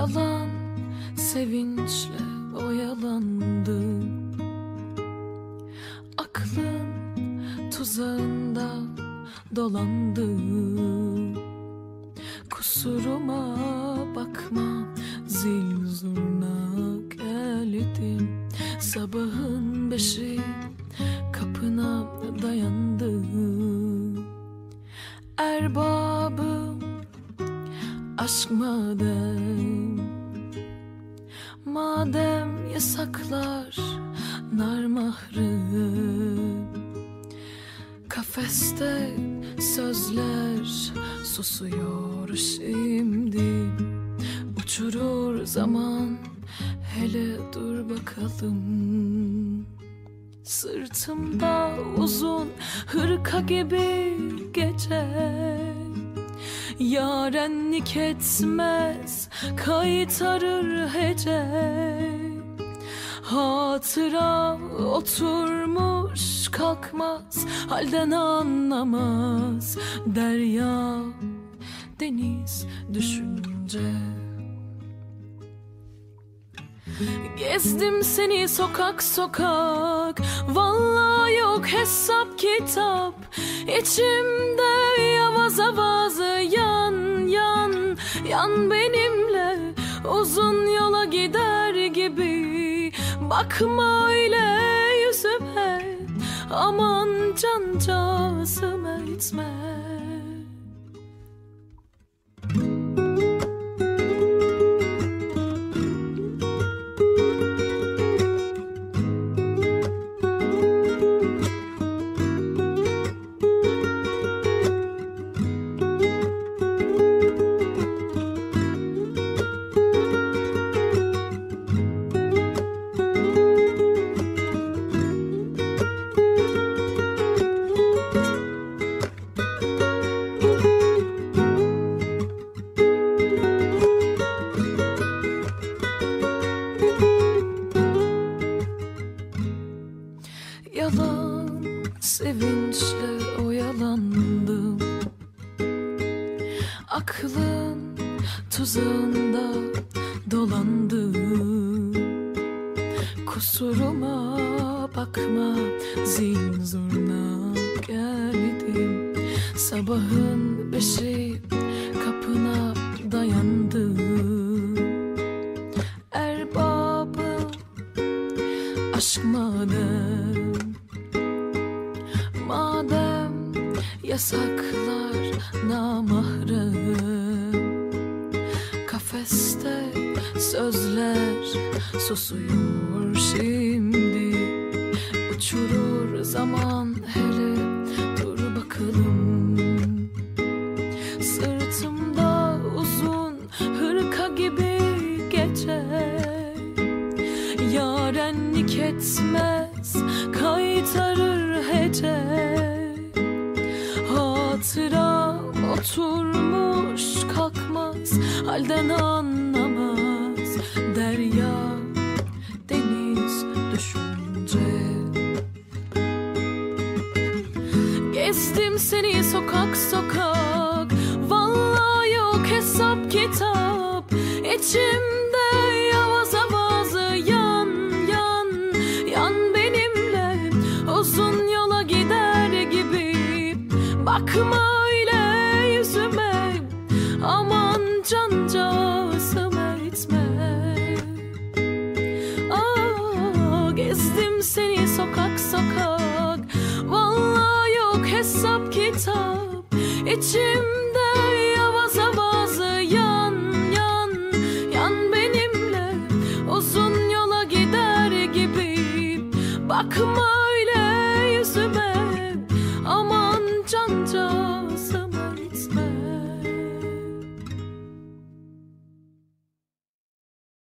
yalan sevinçle oyalandı. Aklın tuzağında dolandı. Kusuruma bakma zil zurna geldim Sabahın beşi kapına dayandı. Erbabı aşk madem. Madem yasaklar nar mahrem Kafeste sözler susuyor şimdi. Uçurur zaman hele dur bakalım. Sırtımda uzun hırka gibi gece Yarenlik etmez kaytarır hece Hatıra oturmuş kalkmaz Halden anlamaz. Derya deniz düşünce. Gezdim seni sokak sokak. Vallahi yok hesap kitap. İçimde avaz yan yan. Yan benimle uzun yola gider gibi. Bakma öyle yüzüme Aman cancağızım etme Aklın tuzağında dolandım Kusuruma bakma zil zurna geldim Sabahın beşi kapına dayandım Erbabım aşk yasaklar namahrem Kafeste sözler susuyor şimdi. Uçurur zaman hele dur bakalım. Sırtımda uzun hırka gibi gece Yarenlik etmez kaytarır hece oturmuş kalkmaz Halden anlamaz. Derya deniz düşünce. Gezdim seni sokak sokak. Vallahi yok hesap kitap. İçimde yavaz avaz yan yan. Yan benimle uzun yola gider gibi. Bakma seni sokak sokak. Vallahi yok hesap kitap. İçim